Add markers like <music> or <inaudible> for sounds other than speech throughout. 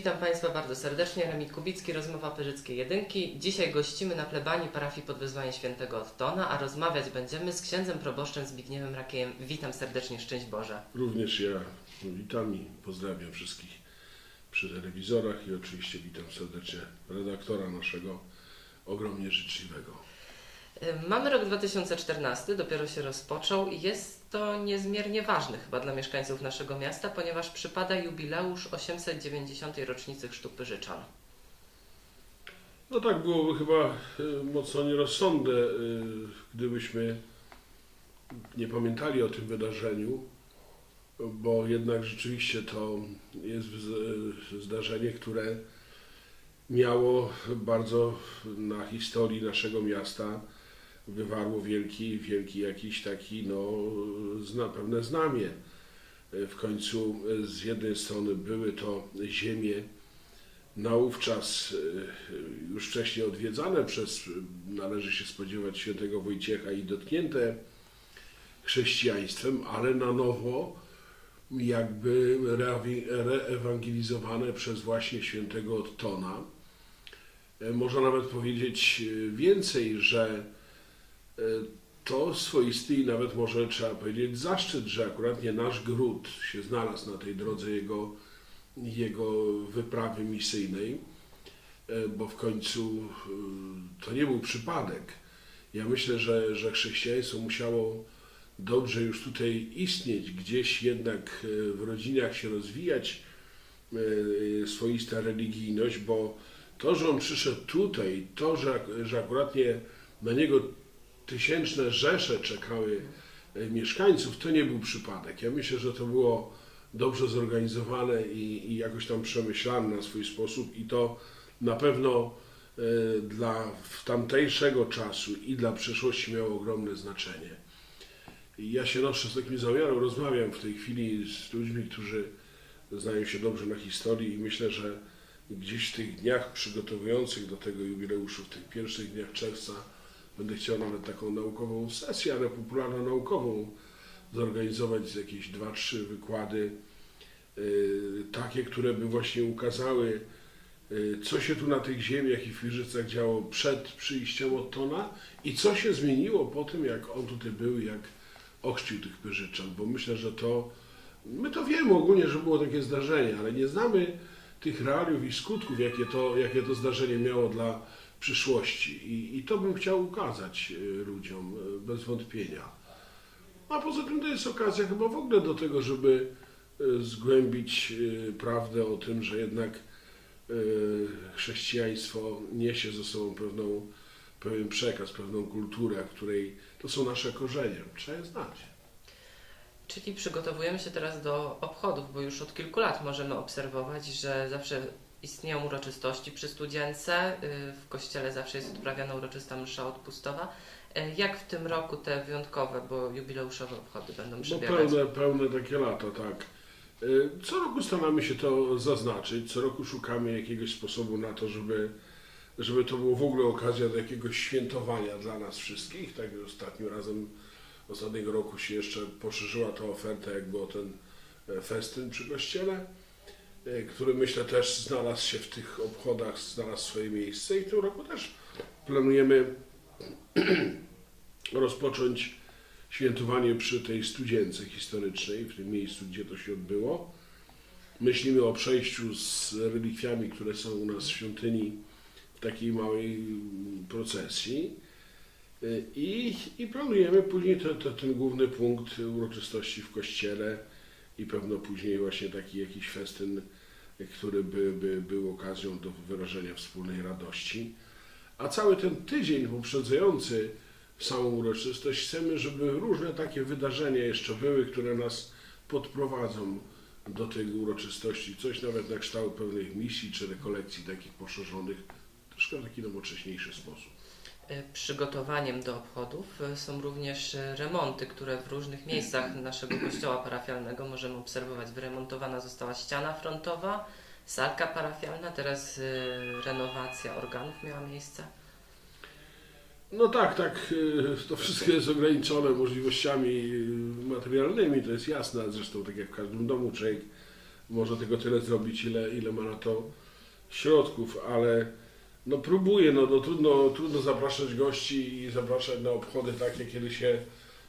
Witam Państwa bardzo serdecznie. Remit Kubicki, rozmowa Pyrzyckiej Jedynki. Dzisiaj gościmy na plebanii parafii pod wezwaniem świętego Ottona, a rozmawiać będziemy z księdzem proboszczem Zbigniewem Rakiejem. Witam serdecznie, szczęść Boże. Również ja witam i pozdrawiam wszystkich przy telewizorach i oczywiście witam serdecznie redaktora naszego ogromnie życzliwego. Y, Mamy rok 2014, dopiero się rozpoczął i jest to niezmiernie ważny chyba dla mieszkańców naszego miasta, ponieważ przypada jubileusz 890. rocznicy Chrztu Pyrzyczan. No tak byłoby chyba y, mocno nierozsądne, y, gdybyśmy nie pamiętali o tym wydarzeniu, bo jednak rzeczywiście to jest wz- zdarzenie, które miało bardzo na historii naszego miasta wywarło wielki, wielki jakiś taki, no, pewne znamie. W końcu z jednej strony były to ziemie naówczas y, już wcześniej odwiedzane przez, należy się spodziewać, świętego Wojciecha i dotknięte chrześcijaństwem, ale na nowo jakby reewangelizowane przez właśnie świętego Ottona. E, Można nawet powiedzieć e, więcej, że e, to swoisty i nawet może trzeba powiedzieć zaszczyt, że akurat nie nasz gród się znalazł na tej drodze jego, jego wyprawy misyjnej, e, bo w końcu e, to nie był przypadek. Ja myślę, że, że chrześcijaństwo musiało dobrze już tutaj istnieć, gdzieś jednak e, w rodzinach się rozwijać e, swoista religijność, bo to, że on przyszedł tutaj, to, że, że akurat nie na niego tysięczne rzesze czekały e, mieszkańców, to nie był przypadek. Ja myślę, że to było dobrze zorganizowane i, i jakoś tam przemyślane na swój sposób i to na pewno e, dla tamtejszego czasu i dla przyszłości miało ogromne znaczenie. Ja się noszę z takim zamiarem, rozmawiam w tej chwili z ludźmi, którzy znają się dobrze na historii i myślę, że gdzieś w tych dniach przygotowujących do tego jubileuszu, w tych pierwszych dniach czerwca, będę chciał nawet taką naukową sesję, ale popularno-naukową zorganizować z jakieś dwa, trzy wykłady, y, takie, które by właśnie ukazały, y, co się tu na tych ziemiach i w Firzycach działo przed przyjściem Ottona i co się zmieniło po tym, jak on tutaj był jak ochrzcił tych Pyrzyczan, bo myślę, że to, my to wiemy ogólnie, że było takie zdarzenie, ale nie znamy tych realiów i skutków, jakie to, jakie to zdarzenie miało dla przyszłości. I, I to bym chciał ukazać y, ludziom, y, bez wątpienia. A poza tym to jest okazja chyba w ogóle do tego, żeby y, zgłębić prawdę o tym, że jednak chrześcijaństwo niesie ze sobą pewną, pewien przekaz, pewną kulturę, której to są nasze korzenie. Trzeba je znać. Czyli przygotowujemy się teraz do obchodów, bo już od kilku lat możemy obserwować, że zawsze istnieją uroczystości przy studience. y, W kościele zawsze jest odprawiana uroczysta msza odpustowa. Y, Jak w tym roku te wyjątkowe, bo jubileuszowe obchody będą No przebiegać? pełne, pełne takie lata, tak. Y, Co roku staramy się to zaznaczyć, co roku szukamy jakiegoś sposobu na to, żeby, żeby to było w ogóle okazja do jakiegoś świętowania dla nas wszystkich. Tak ostatnim razem, ostatniego roku się jeszcze poszerzyła ta oferta, jak było ten e, festyn przy kościele, e, który myślę też znalazł się w tych obchodach, znalazł swoje miejsce i w tym roku też planujemy <clears throat> rozpocząć świętowanie przy tej studience historycznej, w tym miejscu, gdzie to się odbyło. Myślimy o przejściu z relikwiami, które są u nas w świątyni, w takiej małej procesji. Y, I, i planujemy później te, te, ten główny punkt uroczystości w kościele i pewno później właśnie taki jakiś festyn, który by, by był okazją do wyrażenia wspólnej radości. A cały ten tydzień poprzedzający samą uroczystość chcemy, żeby różne takie wydarzenia jeszcze były, które nas podprowadzą do tej uroczystości. Coś nawet na kształt pewnych misji czy rekolekcji takich poszerzonych, troszkę w taki nowocześniejszy sposób. Y, Przygotowaniem do obchodów y, są również y, remonty, które w różnych miejscach naszego kościoła parafialnego możemy obserwować. Wyremontowana została ściana frontowa, salka parafialna, teraz renowacja organów miała miejsce. No tak, tak, to wszystko jest ograniczone możliwościami materialnymi, to jest jasne, zresztą tak jak w każdym domu człowiek może tego tyle zrobić, ile, ile ma na to środków, ale no próbuje, no, no trudno, trudno zapraszać gości i zapraszać na obchody takie, kiedy się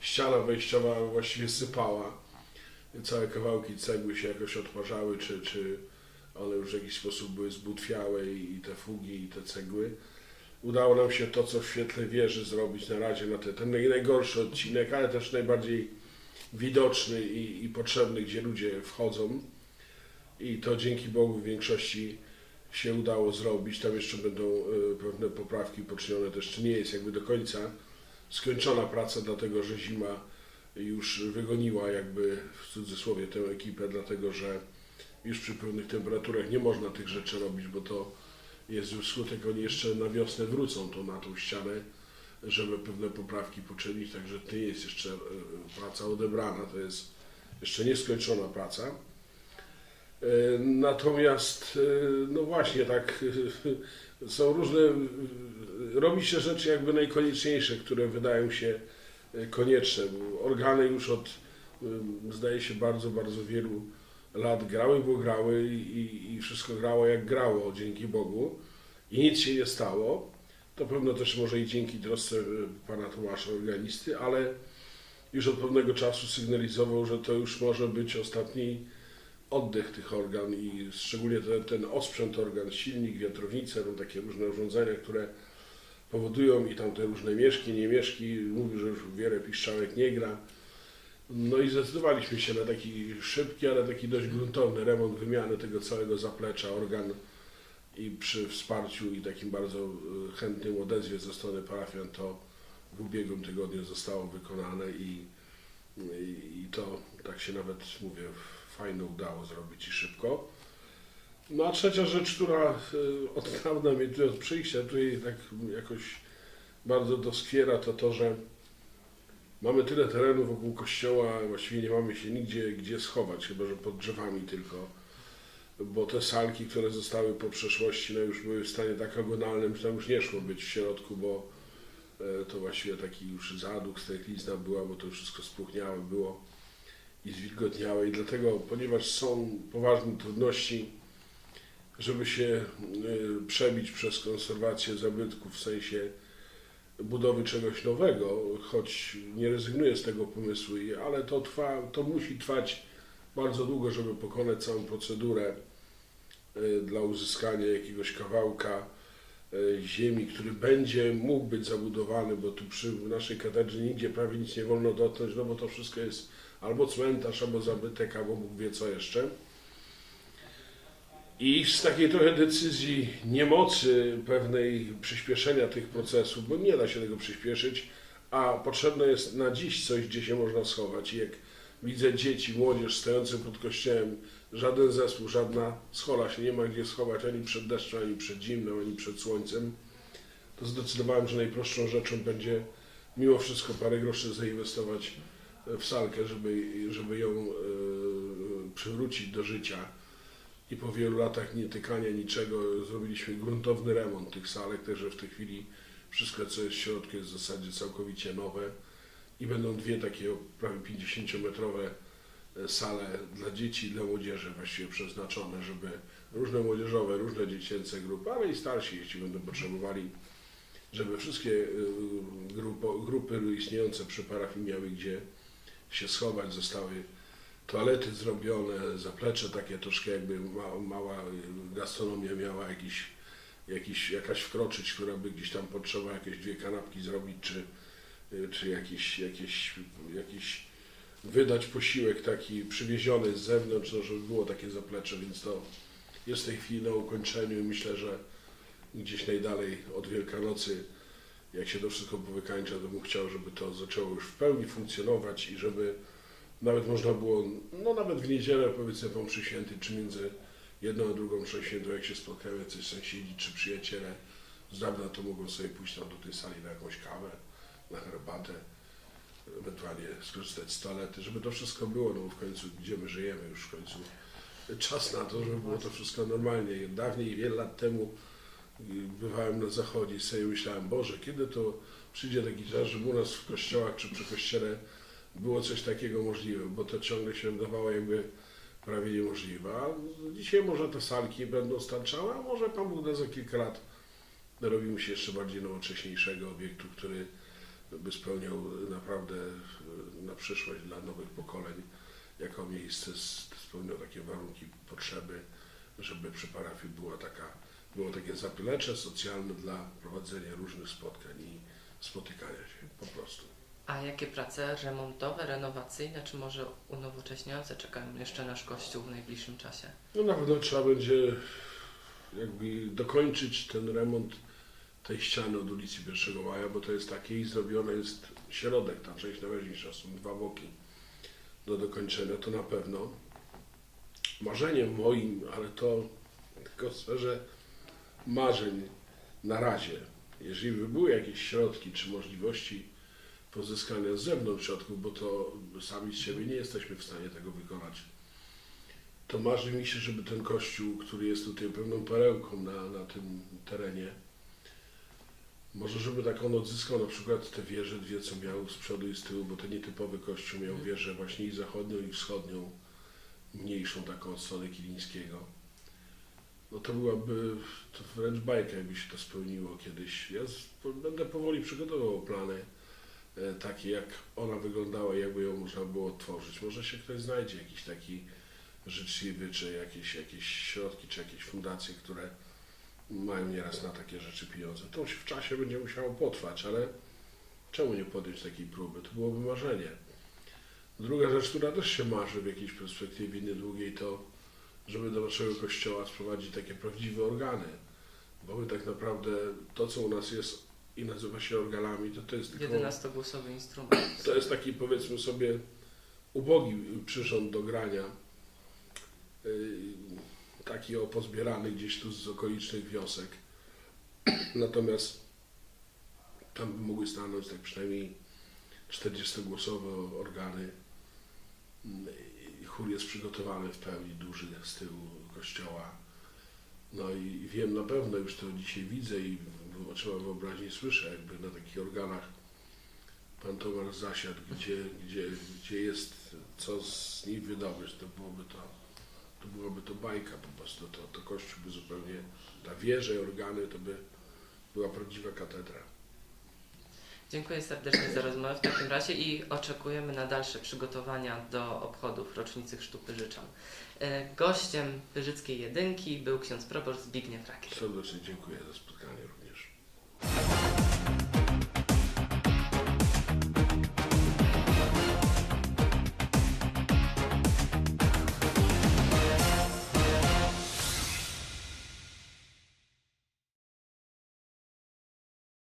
ściana wejściowa właściwie sypała. Całe kawałki cegły się jakoś odparzały, czy, czy one już w jakiś sposób były zbutwiałe i, i te fugi, i te cegły. Udało nam się to, co w świetle wieży zrobić na razie, na te, ten naj- najgorszy odcinek, ale też najbardziej widoczny i, i potrzebny, gdzie ludzie wchodzą. I to dzięki Bogu w większości się udało zrobić. Tam jeszcze będą y, pewne poprawki poczynione. To jeszcze nie jest jakby do końca skończona praca, dlatego że zima już wygoniła jakby w cudzysłowie tę ekipę, dlatego że już przy pewnych temperaturach nie można tych rzeczy robić, bo to jest już skutek. Oni jeszcze na wiosnę wrócą to na tą ścianę, żeby pewne poprawki poczynić, także to jest jeszcze y, praca odebrana, to jest jeszcze nieskończona praca. E, Natomiast, e, no właśnie, tak, <laughs> są różne, robi się rzeczy jakby najkonieczniejsze, które wydają się e, konieczne. Organy już od, zdaje się, bardzo, bardzo wielu lat grały, bo grały i, i wszystko grało jak grało, dzięki Bogu. I nic się nie stało. To pewno też może i dzięki trosce pana Tomasza, organisty, ale już od pewnego czasu sygnalizował, że to już może być ostatni oddech tych organ i szczególnie ten, ten osprzęt organ, silnik, wiatrownice, no takie różne urządzenia, które powodują i tam te różne mieszki, nie mieszki, mówi, że już wiele piszczałek nie gra. No i zdecydowaliśmy się na taki szybki, ale taki dość gruntowny remont wymiany tego całego zaplecza organ i przy wsparciu i takim bardzo e, chętnym odezwie ze strony parafian to w ubiegłym tygodniu zostało wykonane i, i, i to tak się nawet mówię fajnie udało zrobić i szybko. No a trzecia rzecz, która y, od dawna mnie tu od przyjścia tutaj tak jakoś bardzo doskwiera, to to, że mamy tyle terenu wokół kościoła, właściwie nie mamy się nigdzie gdzie schować, chyba że pod drzewami tylko. Bo te salki, które zostały po przeszłości, no już były w stanie tak agonalnym, że tam już nie szło być w środku, bo e, to właściwie taki już zaduch, stęchlizna była, bo to wszystko spróchniałe było i zwilgotniałe. I dlatego, ponieważ są poważne trudności, żeby się y, przebić przez konserwację zabytków w sensie budowy czegoś nowego, choć nie rezygnuję z tego pomysłu, ale to trwa, to musi trwać bardzo długo, żeby pokonać całą procedurę y, dla uzyskania jakiegoś kawałka y, ziemi, który będzie mógł być zabudowany, bo tu przy naszej katedrze nigdzie prawie nic nie wolno dotknąć, no bo to wszystko jest albo cmentarz, albo zabytek, albo Bóg wie co jeszcze. I z takiej trochę decyzji niemocy pewnej przyspieszenia tych procesów, bo nie da się tego przyspieszyć, a potrzebne jest na dziś coś, gdzie się można schować. I jak widzę dzieci, młodzież stojących pod kościołem, żaden zespół, żadna schola się nie ma gdzie schować ani przed deszczem, ani przed zimnem, ani przed słońcem, to zdecydowałem, że najprostszą rzeczą będzie mimo wszystko parę groszy zainwestować w salkę, żeby, żeby ją e, przywrócić do życia. I po wielu latach nietykania niczego zrobiliśmy gruntowny remont tych salek, także w tej chwili wszystko, co jest w środku, jest w zasadzie całkowicie nowe. I będą dwie takie prawie 50-metrowe e, sale dla dzieci i dla młodzieży właściwie przeznaczone, żeby różne młodzieżowe, różne dziecięce grupy, ale i starsi, jeśli będą potrzebowali, żeby wszystkie grupo, grupy istniejące przy parafii miały gdzie się schować, zostały toalety zrobione, zaplecze takie troszkę jakby ma, mała gastronomia miała jakiś, jakiś, jakaś wkroczyć, która by gdzieś tam potrzeba jakieś dwie kanapki zrobić, czy, czy jakiś, jakiś, jakiś wydać posiłek taki przywieziony z zewnątrz, no, żeby było takie zaplecze, więc to jest w tej chwili na ukończeniu i myślę, że gdzieś najdalej od Wielkanocy, jak się to wszystko powykańcza, to bym chciał, żeby to zaczęło już w pełni funkcjonować i żeby nawet można było, no nawet w niedzielę powiedzmy po mszy świętej, czy między jedną a drugą mszę świętą, jak się spotkają jacyś sąsiedzi czy przyjaciele z dawna, to mogą sobie pójść tam do tej sali na jakąś kawę, na herbatę, ewentualnie skorzystać z toalety, żeby to wszystko było, no bo w końcu gdzie my żyjemy już w końcu czas na to, żeby było to wszystko normalnie. Dawniej, wiele lat temu bywałem na zachodzie i sobie myślałem, Boże, kiedy to przyjdzie taki czas, żeby u nas w kościołach czy przy kościele było coś takiego możliwe, bo to ciągle się wydawało jakby prawie niemożliwa. Dzisiaj może te salki będą starczały, a może Pan Bóg da za kilka lat dorobimy się jeszcze bardziej nowocześniejszego obiektu, który by spełniał naprawdę e, na przyszłość dla nowych pokoleń jako miejsce, spełniał takie warunki, potrzeby, żeby przy parafii była taka, było takie zaplecze socjalne dla prowadzenia różnych spotkań i spotykania się po prostu. A jakie prace remontowe, renowacyjne, czy może unowocześniające czekają jeszcze nasz kościół w najbliższym czasie? No na pewno trzeba będzie jakby dokończyć ten remont tej ściany od ulicy 1 Maja, bo to jest takie i zrobione jest środek, ta część najważniejsza, są dwa boki do dokończenia, to na pewno. Marzeniem moim, ale to tylko w sferze marzeń na razie, jeżeli by były jakieś środki czy możliwości pozyskania z zewnątrz środków, bo to sami z siebie nie jesteśmy w stanie tego wykonać, to marzy mi się, żeby ten kościół, który jest tutaj pewną perełką na, na tym terenie, może żeby tak on odzyskał na przykład te wieże dwie, co miał z przodu i z tyłu, bo ten nietypowy kościół miał wieżę właśnie i zachodnią i wschodnią, mniejszą taką od strony Kilińskiego. No to byłaby to wręcz bajka, jakby się to spełniło kiedyś. Ja z, będę powoli przygotowywał plany e, takie, jak ona wyglądała i jakby ją można było odtworzyć. Może się ktoś znajdzie, jakiś taki życzliwy, czy jakieś, jakieś środki, czy jakieś fundacje, które mają nieraz na takie rzeczy pieniądze. To się w czasie będzie musiało potrwać, ale czemu nie podjąć takiej próby? To byłoby marzenie. Druga rzecz, która też się marzy w jakiejś perspektywie niedługiej, to żeby do naszego kościoła sprowadzić takie prawdziwe organy. Bo my tak naprawdę to, co u nas jest i nazywa się organami, to to jest tylko... 11-głosowy instrument. To jest taki powiedzmy sobie ubogi przyrząd do grania. Yy, Taki o pozbierany gdzieś tu z okolicznych wiosek. <clears throat> Natomiast tam by mogły stanąć tak przynajmniej 40-głosowe organy. Chór jest przygotowany w pełni, duży z tyłu kościoła. No i wiem na pewno, już to dzisiaj widzę i oczyma wyobraźni słyszę, jakby na takich organach pan Tomasz zasiadł, gdzie, gdzie, gdzie jest co z nich wydobyć, to byłoby to, to byłoby to bajka po prostu, to, to kościół by zupełnie, ta wieża i organy to by była prawdziwa katedra. Dziękuję serdecznie za rozmowę w takim razie i oczekujemy na dalsze przygotowania do obchodów rocznicy Chrztu Pyrzyczan. E, Gościem Pyrzyckiej Jedynki był ksiądz proboszcz Zbigniew Rakiet. Serdecznie dziękuję za spotkanie.